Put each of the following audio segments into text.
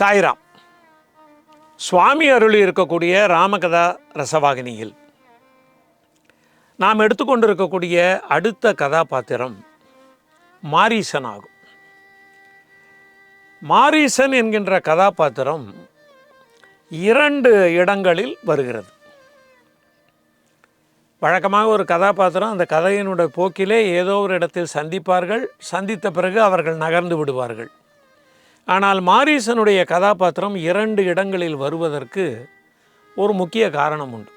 சாய்ராம். சுவாமி அருள் இருக்கக்கூடிய ராமகதா ரசவாகினியில். நாம் எடுத்துக்கொண்டிருக்கக்கூடிய அடுத்த கதாபாத்திரம் மாரீசன் ஆகும் மாரீசன் என்கின்ற கதாபாத்திரம் இரண்டு இடங்களில் வருகிறது. வழக்கமாக ஒரு கதாபாத்திரம் அந்த கதையினுடைய போக்கிலே ஏதோ ஒரு இடத்தில் சந்திப்பார்கள் சந்தித்த பிறகு அவர்கள் நகர்ந்து விடுவார்கள். ஆனால் மாரீசனுடைய கதாபாத்திரம் இரண்டு இடங்களில் வருவதற்கு ஒரு முக்கிய காரணம் உண்டு.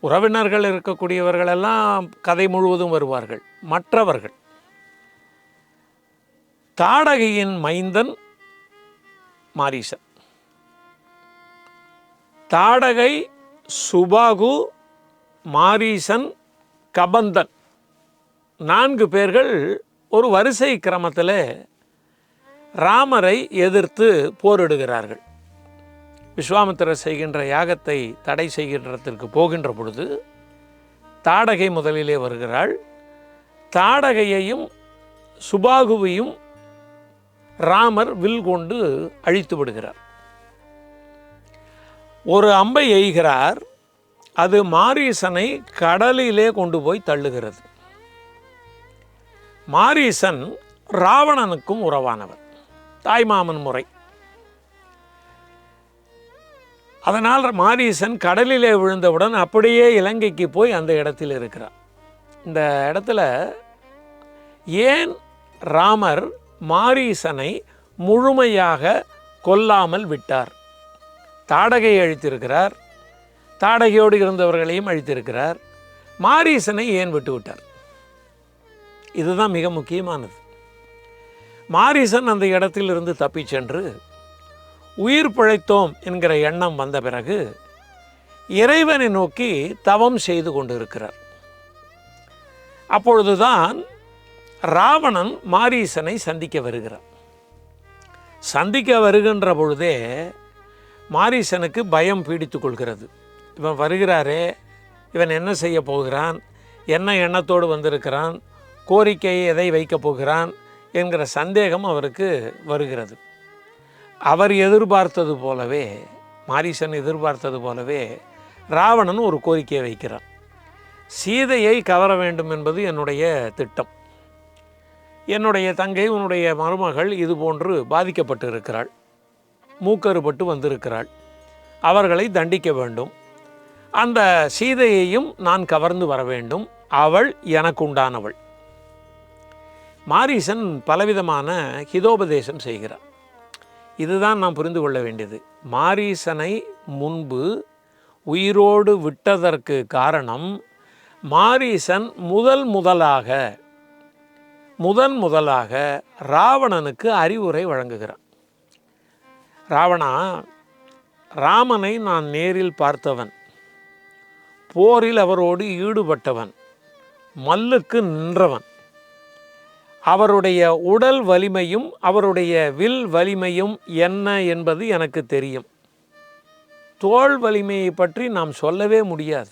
உறவினர்கள் இருக்கக்கூடியவர்களெல்லாம் கதை முழுவதும் வருவார்கள். மற்றவர்கள். தாடகையின் மைந்தன் மாரீசன். தாடகை சுபாகு மாரீசன் கபந்தன். நான்கு பேர்கள் ஒரு வரிசை கிரமத்தில் ராமரை எதிர்த்து போரிடுகிறார்கள். விஸ்வாமித்திரர் செய்கின்ற யாகத்தை தடை செய்கின்றத்திற்கு போகின்ற பொழுது தாடகை முதலிலே வருகிறாள். தாடகையையும் சுபாகுவையும் ராமர் வில் கொண்டு அழித்து விடுகிறார். ஒரு அம்பை எய்கிறார் அது மாரீசனை கடலிலே கொண்டு போய் தள்ளுகிறது. மாரீசன் ராவணனுக்கும் உறவானவர். தாய்மாமன் முறை. அதனால் மாரீசன் கடலிலே விழுந்தவுடன் அப்படியே இலங்கைக்கு போய் அந்த இடத்தில் இருக்கிறார். இந்த இடத்துல ஏன் ராமர் மாரீசனை முழுமையாக கொல்லாமல் விட்டார்? தாடகை அழித்திருக்கிறார். தாடகையோடு இருந்தவர்களையும் அழித்திருக்கிறார். மாரீசனை ஏன் விட்டு விட்டார் இதுதான் மிக முக்கியமானது. மாரீசன் அந்த இடத்திலிருந்து தப்பிச் சென்று உயிர் பிழைத்தோம் என்கிற எண்ணம் வந்த பிறகு இறைவனை நோக்கி தவம் செய்து கொண்டிருக்கிறார். அப்பொழுதுதான் ராவணன் மாரீசனை சந்திக்க வருகிறார். சந்திக்க வருகின்ற பொழுதே மாரீசனுக்கு பயம் பீடித்து கொள்கிறது. இவன் வருகிறாரே இவன் என்ன செய்ய போகிறான்? என்ன எண்ணத்தோடு வந்திருக்கிறான்? கோரிக்கையை எதை வைக்கப் போகிறான்? என்கிற சந்தேகம் அவருக்கு வருகிறது. அவர் எதிர்பார்த்தது போலவே மாரீசன் எதிர்பார்த்தது போலவே ராவணன் ஒரு கோரிக்கையை வைக்கிறான். சீதையை கவர வேண்டும் என்பது என்னுடைய திட்டம். என்னுடைய தங்கை உன்னுடைய மருமகள் இது போன்று பாதிக்கப்பட்டு இருக்கிறாள். மூக்கறுபட்டு வந்திருக்கிறாள். அவர்களை தண்டிக்க வேண்டும். அந்த சீதையையும் நான் கவர்ந்து வர வேண்டும். அவள் எனக்கு உண்டானவள். மாரீசன் பலவிதமான ஹிதோபதேசம் செய்கிறார். இதுதான் நாம் புரிந்து கொள்ள வேண்டியது. மாரீசனை முன்பு உயிரோடு விட்டதற்கு காரணம் மாரீசன் முதல் முதலாக முதன் முதலாக ராவணனுக்கு அறிவுரை வழங்குகிறான். ராவணா ராமனை நான் நேரில் பார்த்தவன். போரில் அவரோடு ஈடுபட்டவன். மல்லுக்கு நின்றவன். அவருடைய உடல் வலிமையும் அவருடைய வில் வலிமையும் என்ன என்பது எனக்கு தெரியும். தோல் வலிமையை பற்றி நாம் சொல்லவே முடியாது.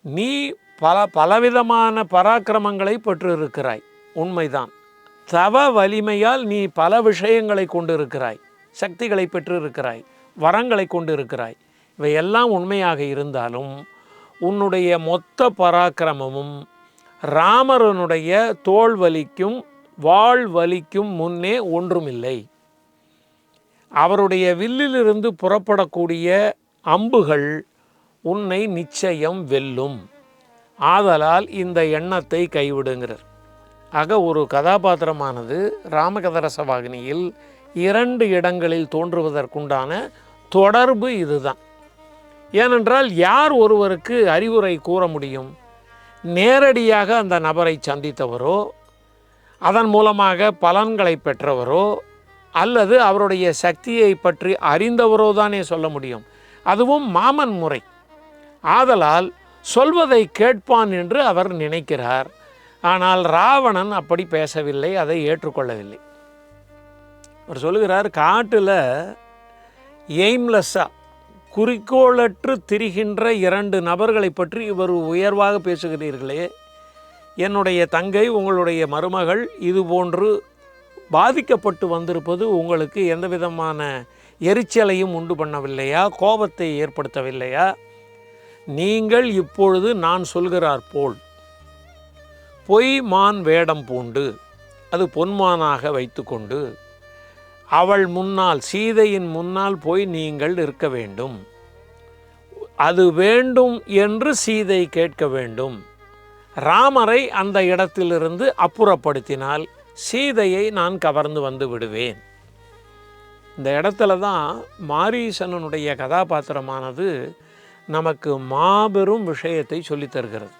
நீ பல பலவிதமான பராக்கிரமங்களை பெற்றிருக்கிறாய். உண்மைதான். தவ வலிமையால் நீ பல விஷயங்களை கொண்டிருக்கிறாய். சக்திகளை பெற்றிருக்கிறாய். வரங்களை கொண்டிருக்கிறாய். இவையெல்லாம் உண்மையாக இருந்தாலும் உன்னுடைய மொத்த பராக்கிரமமும் ராமரனுடைய தோல் வலிக்கும் வாள் வலிக்கும் முன்னே ஒன்றுமில்லை. அவருடைய வில்லிலிருந்து புறப்படக்கூடிய அம்புகள் உன்னை நிச்சயம் வெல்லும். ஆதலால் இந்த எண்ணத்தை கைவிடுங்கிறார். ஆக ஒரு கதாபாத்திரமானது ராமகதரசவாகினியில் இரண்டு இடங்களில் தோன்றுவதற்குண்டான தொடர்பு இதுதான். ஏனென்றால் யார் ஒருவருக்கு அறிவுரை கூற முடியும்? நேரடியாக அந்த நபரை சந்தித்தவரோ அதன் மூலமாக பலன்களை பெற்றவரோ அல்லது அவருடைய சக்தியை பற்றி அறிந்தவரோ தானே சொல்ல முடியும். அதுவும் மாமன் முறை. ஆதலால் சொல்வதை கேட்பான் என்று அவர் நினைக்கிறார். ஆனால் ராவணன் அப்படி பேசவில்லை அதை ஏற்றுக்கொள்ளவில்லை. அவர் சொல்லுகிறார் காட்டில் எய்ம்லெஸ்ஸாக குறிக்கோளற்று திரிகின்ற இரண்டு நபர்களை பற்றி இவர் உயர்வாக பேசுகிறீர்களே. என்னுடைய தங்கை உங்களுடைய மருமகள் இது போன்று பாதிக்கப்பட்டு வந்திருப்பது உங்களுக்கு எந்த விதமான எரிச்சலையும் உண்டு பண்ணவில்லையா? கோபத்தை ஏற்படுத்தவில்லையா? நீங்கள் இப்பொழுது நான் சொல்கிறார் போல் பொய் மான் வேடம் பூண்டு அது பொன்மானாக வைத்துக்கொண்டு அவள் முன்னால் சீதையின் முன்னால் போய் நீங்கள் இருக்க வேண்டும். அது வேண்டும் என்று சீதை கேட்க வேண்டும். ராமரை அந்த இடத்திலிருந்து அப்புறப்படுத்தினால் சீதையை நான் கவர்ந்து வந்து விடுவேன். இந்த இடத்துல தான் மாரீசனனுடைய கதாபாத்திரமானது நமக்கு மாபெரும் விஷயத்தை சொல்லித் தருகிறது.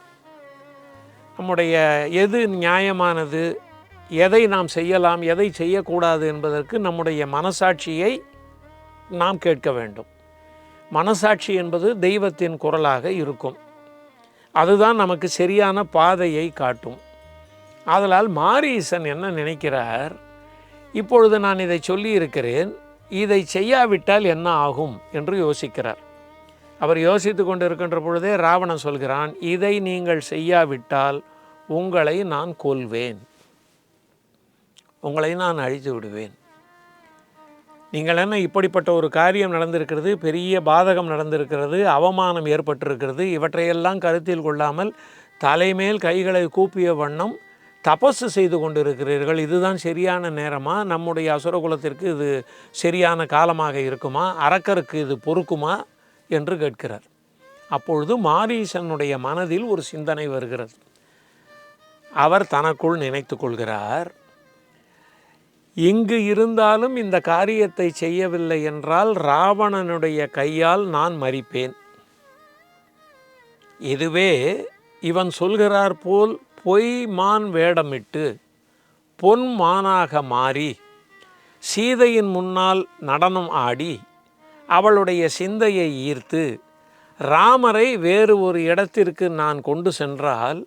நம்முடைய எது நியாயமானது? எதை நாம் செய்யலாம் எதை செய்யக்கூடாது என்பதற்கு நம்முடைய மனசாட்சியை நாம் கேட்க வேண்டும். மனசாட்சி என்பது தெய்வத்தின் குரலாக இருக்கும். அதுதான் நமக்கு சரியான பாதையை காட்டும். அதனால் மாரீசன் என்ன நினைக்கிறார்? இப்பொழுது நான் இதை சொல்லியிருக்கிறேன். இதை செய்யாவிட்டால் என்ன ஆகும்? என்று யோசிக்கிறார். அவர் யோசித்து கொண்டு இருக்கின்ற பொழுதே ராவணன் சொல்கிறான் இதை நீங்கள் செய்யாவிட்டால் உங்களை நான் கொல்வேன். உங்களை நான் அழித்து விடுவேன். நீங்கள் என்ன இப்படிப்பட்ட ஒரு காரியம் நடந்திருக்கிறது பெரிய பாதகம் நடந்திருக்கிறது அவமானம் ஏற்பட்டிருக்கிறது இவற்றையெல்லாம் கருத்தில் கொள்ளாமல் தலைமேல் கைகளை கூப்பிய வண்ணம் தபஸு செய்து கொண்டிருக்கிறீர்கள். இதுதான் சரியான நேரமா? நம்முடைய அசுரகுலத்திற்கு இது சரியான காலமாக இருக்குமா? அரக்கருக்கு இது பொறுக்குமா? என்று கேட்கிறார். அப்பொழுது மாரீசனுடைய மனதில் ஒரு சிந்தனை வருகிறது. அவர் தனக்குள் நினைத்து கொள்கிறார் இங்கு இருந்தாலும் இந்த காரியத்தை செய்யவில்லை என்றால் ராவணனுடைய கையால் நான் மறிப்பேன் இதுவே இவன் சொல்கிறார் போல் பொய் மான் வேடமிட்டு பொன் மானாக மாறி சீதையின் முன்னால் நடனம் ஆடி அவளுடைய சிந்தையை ஈர்த்து ராமரை வேறு ஒரு இடத்திற்கு நான் கொண்டு சென்றால்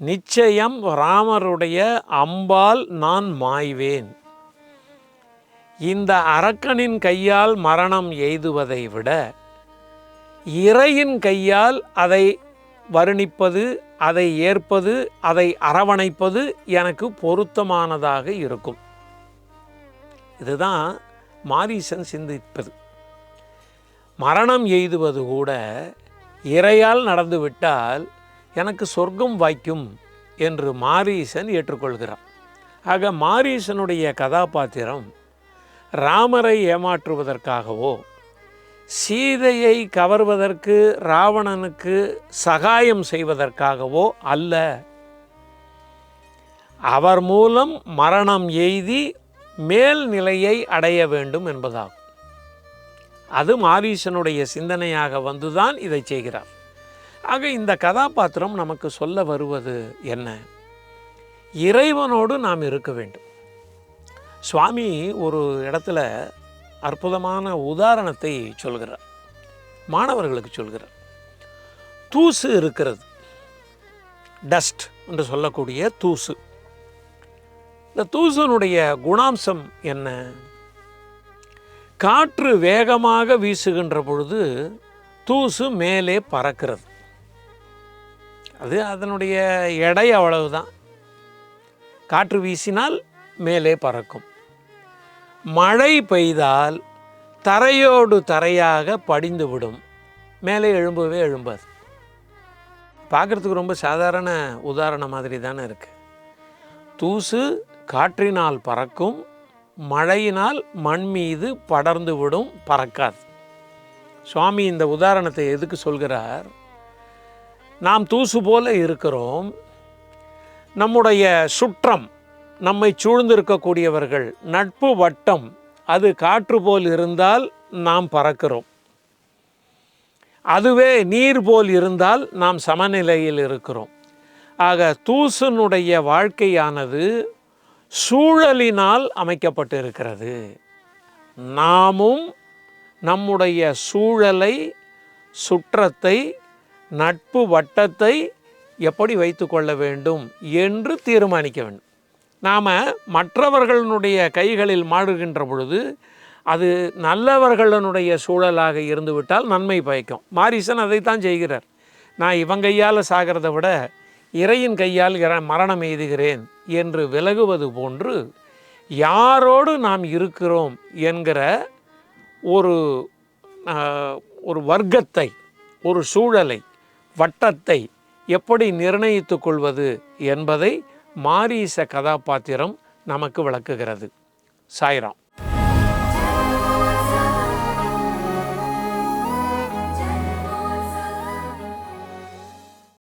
நிச்சயம் ராமருடைய அம்பால் நான் மாய்வேன். இந்த அரக்கனின் கையால் மரணம் எய்துவதை விட இறையின் கையால் அதை வருணிப்பது அதை ஏற்பது அதை அரவணைப்பது எனக்கு பொருத்தமானதாக இருக்கும். இதுதான் மாரீசன் சிந்திப்பது. மரணம் எய்துவது கூட இறையால் நடந்துவிட்டால் எனக்கு சொர்க்கம் வாய்க்கும் என்று மாரீசன் ஏற்றுக்கொள்கிறார் ஆக மாரீசனுடைய கதாபாத்திரம் ராமரை ஏமாற்றுவதற்காகவோ சீதையை கவர்வதற்கு ராவணனுக்கு சகாயம் செய்வதற்காகவோ அல்ல. அவர் மூலம் மரணம் எய்தி மேல்நிலையை அடைய வேண்டும் என்பதாகும். அது மாரீசனுடைய சிந்தனையாக வந்துதான் இதை செய்கிறார். ஆக இந்த கதாபாத்திரம் நமக்கு சொல்ல வருவது என்ன? இறைவனோடு நாம் இருக்க வேண்டும். சுவாமி ஒரு இடத்துல அற்புதமான உதாரணத்தை சொல்கிறார். மாணவர்களுக்கு சொல்கிறார். தூசு இருக்கிறது. டஸ்ட் என்று சொல்லக்கூடிய தூசு. இந்த தூசனுடைய குணாம்சம் என்ன? காற்று வேகமாக வீசுகின்ற பொழுது தூசு மேலே பறக்கிறது. அது அதனுடைய எடை அவ்வளவுதான். காற்று வீசினால் மேலே பறக்கும். மழை பெய்தால் தரையோடு தரையாக படிந்து விடும் மேலே எழும்பவே எழும்பாது. பார்க்குறதுக்கு ரொம்ப சாதாரண உதாரணம் மாதிரி தானே இருக்குது தூசு காற்றினால் பறக்கும் மழையினால் மண் மீது படர்ந்து விடும் பறக்காது. சுவாமி இந்த உதாரணத்தை எதுக்கு சொல்கிறார்? நாம் தூசு போல இருக்கிறோம். நம்முடைய சுற்றம் நம்மை சூழ்ந்திருக்கக்கூடியவர்கள் நட்பு வட்டம் அது காற்று போல் இருந்தால் நாம் பறக்கிறோம். அதுவே நீர் போல் இருந்தால் நாம் சமநிலையில் இருக்கிறோம். ஆக தூசனுடைய வாழ்க்கையானது சூழலினால் அமைக்கப்பட்டிருக்கிறது. நாமும் நம்முடைய சூழலை சுற்றத்தை நட்பு வட்டத்தை எப்படி வைத்துக்கொள்ள வேண்டும் என்று தீர்மானிக்க வேண்டும். நாம் மற்றவர்களுடைய கைகளில் மாடுகின்ற பொழுது அது நல்லவர்களுடைய சூழலாக இருந்துவிட்டால் நன்மை பயக்கும். மாரிசன் அதைத்தான் செய்கிறார். நான் இவன் கையால் சாகிறத விட இறையின் கையால் மரணம் எய்துகிறேன் என்று விலகுவது போன்று யாரோடு நாம் இருக்கிறோம் என்கிற ஒரு ஒரு வர்க்கத்தை ஒரு சூழலை வட்டத்தை எப்படி நிர்ணயித்துக் கொள்வது என்பதை மாரீச கதாபாத்திரம் நமக்கு விளக்குகிறது. சாய்ராம்.